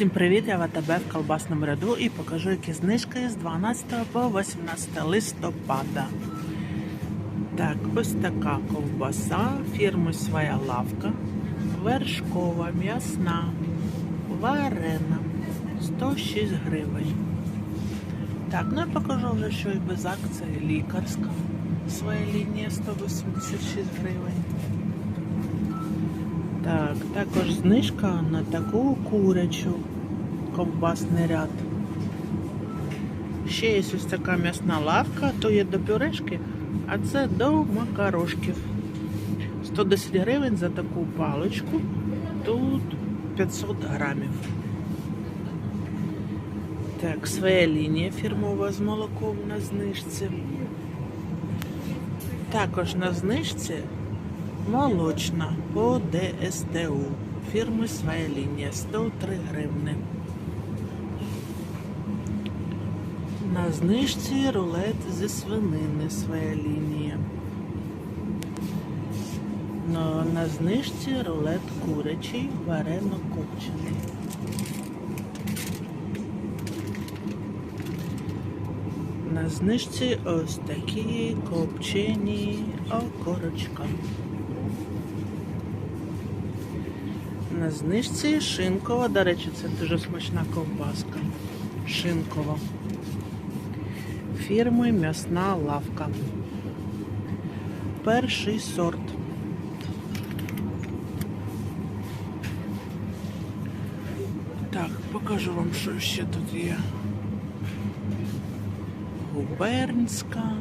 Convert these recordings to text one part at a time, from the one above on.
Всім привіт! Я в АТБ в колбасному ряду і покажу, які знижки з 12 по 18 листопада. Так, ось така ковбаса фірми Своя лавка. Вершкова, м'ясна, варена 106 гривень. Так, ну я покажу вже, що і без акції лікарська. Своя лінія 186 гривень. Так, також знижка на таку курячу ковбасний ряд. Ще є ось така м'ясна лавка, то є до пюрешки, а це до макарошків. 110 гривень за таку паличку. Тут 500 грамів. Так, своя лінія фірмова з молоком на знижці. Також на знижці Молочна по ДСТУ. Фірми своя лінія 103 гривни. На знижці рулет зі свинини своя лінія. На, на знижці рулет курячий, варено копчений. На знижці ось такі копчені окорочка. На знижці шинкова. До речі, це дуже смачна ковбаска. Шинкова. Фірми М'ясна лавка. Перший сорт. Так, покажу вам, що ще тут є. Губернська,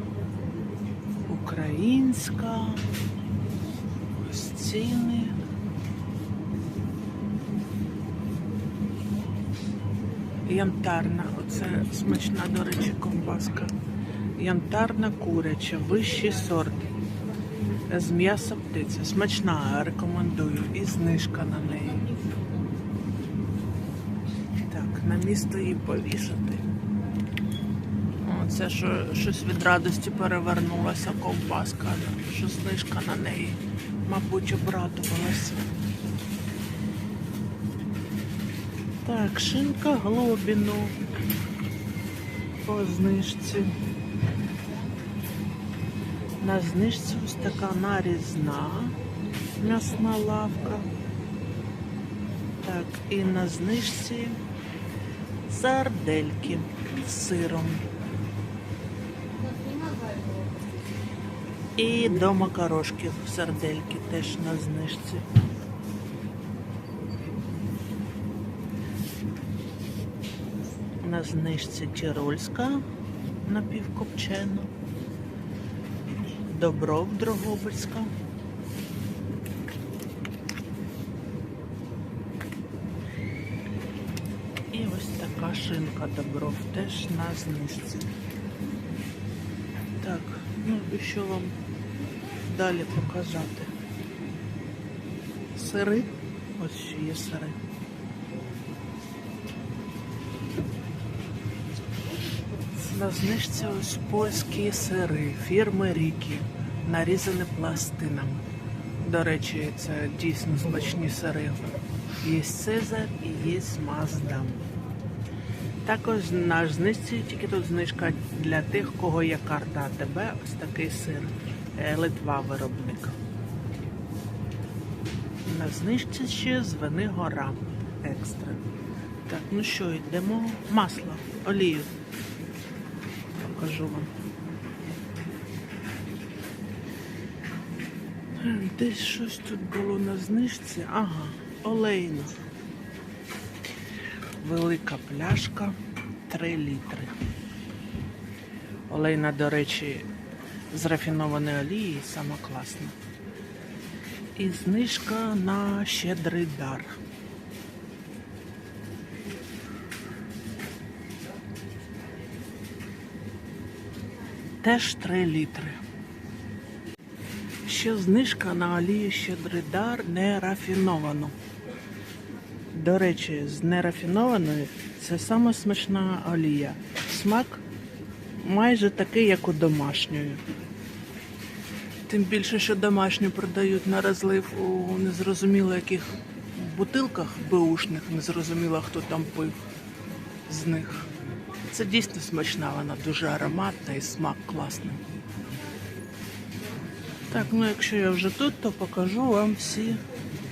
українська, ось ціни. Янтарна, оце смачна, до речі, ковбаска. Янтарна куряча, вищий сорт. З м'яса птиця. Смачна, рекомендую. І знижка на неї. Так, на місто її повішати. О, це що, щось від радості перевернулася ковбаска, що знижка на неї, мабуть, обрадувалася. Так, шинка глобіну по знижці. На знижці ось така нарізна м'ясна лавка. Так, і на знижці сардельки з сиром. І до макарошків сардельки теж на знижці. На знижці Тірольська напівкопчена. Добров Дрогобицька. І ось така шинка Добров теж на знижці. Так, ну і що вам далі показати? Сири. Ось ще є сири. На знижці ось польські сири фірми Рікі, нарізані пластинами. До речі, це дійсно смачні сири. Є Цезар і є Маздам. Також на знижці, тільки тут знижка для тих, кого є карта АТБ, ось такий сир. Е, Литва виробник. На знижці ще звени гора екстра. Так, ну що, йдемо. Масло, олію покажу вам. Десь щось тут було на знижці. Ага, олейна. Велика пляшка 3 літри. Олейна, до речі, з рафінованої олії сама класна. І знижка на щедрий дар. Теж 3 літри. Ще знижка на олію щедрий дар нерафіновану. До речі, з нерафінованої це саме смачна олія. Смак майже такий, як у домашньої. Тим більше, що домашню продають на розлив у незрозуміло яких бутилках беушних, не зрозуміла, хто там пив з них. Це дійсно смачна, вона дуже ароматна і смак класний. Так, ну якщо я вже тут, то покажу вам всі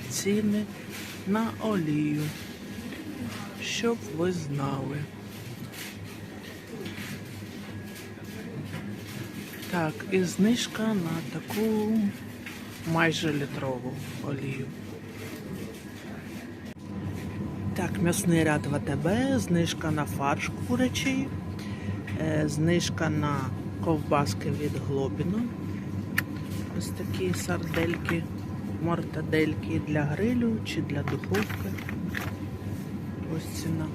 ціни на олію, щоб ви знали. Так, і знижка на таку майже літрову олію. Так, м'ясний ряд в АТБ, знижка на фарш курячий, е, знижка на ковбаски від Глобіно. Ось такі сардельки, мортадельки для грилю чи для духовки. Ось ціна.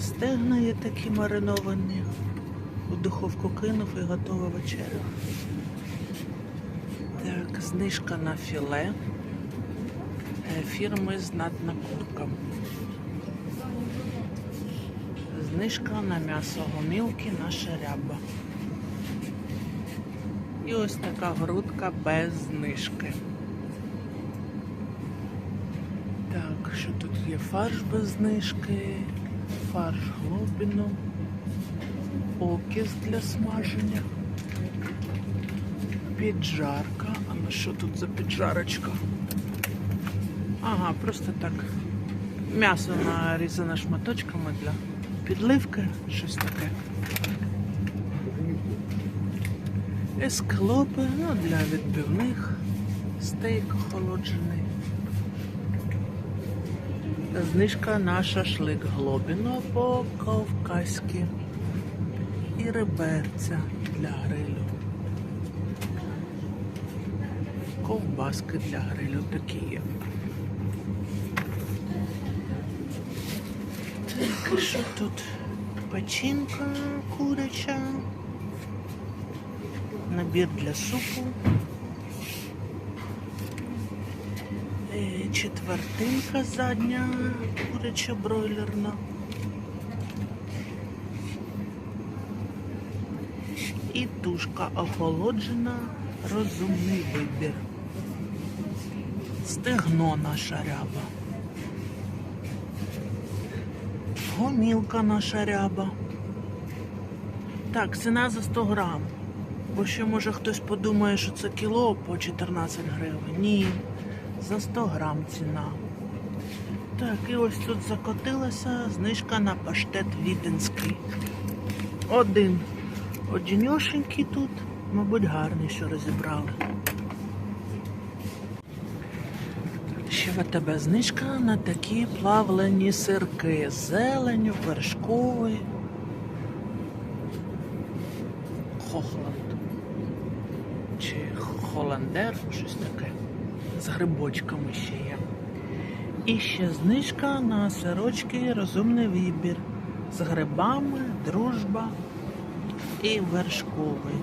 Стегна є такі мариновані. У духовку кинув і готова вечеря. Так, знижка на філе фірми Знатна курка. Знижка на м'ясо гомілки наша ряба. І ось така грудка без знижки. Так, що тут є фарш без знижки, фарш глобіно, окіс для смаження, піджарка. А ну що тут за піджарочка? Ага, просто так. М'ясо нарізане шматочками для підливки, щось таке. Ескалопи, ну, для відбивних, стейк охолоджений. Знижка на шашлик глобіно по-кавказьки. І реберця для грилю. Ковбаски для грилю такі є. Що тут? Печінка куряча. Набір для супу. Е, Четвертинка задня, куряча бройлерна. І тушка охолоджена, розумний вибір. Стегно наша ряба. Гомілка наша ряба. Так, ціна за 100 грам. Бо ще може хтось подумає, що це кіло по 14 гривень. Ні, за 100 грам ціна. Так, і ось тут закотилася знижка на паштет віденський. Один. Одіньошенький тут, мабуть, гарний, що розібрали. Тебе знижка на такі плавлені сирки зеленю, вершковий. Хохланд. Чи холандер, щось таке. З грибочками ще є. І ще знижка на сирочки розумний вибір. З грибами, дружба і вершковий.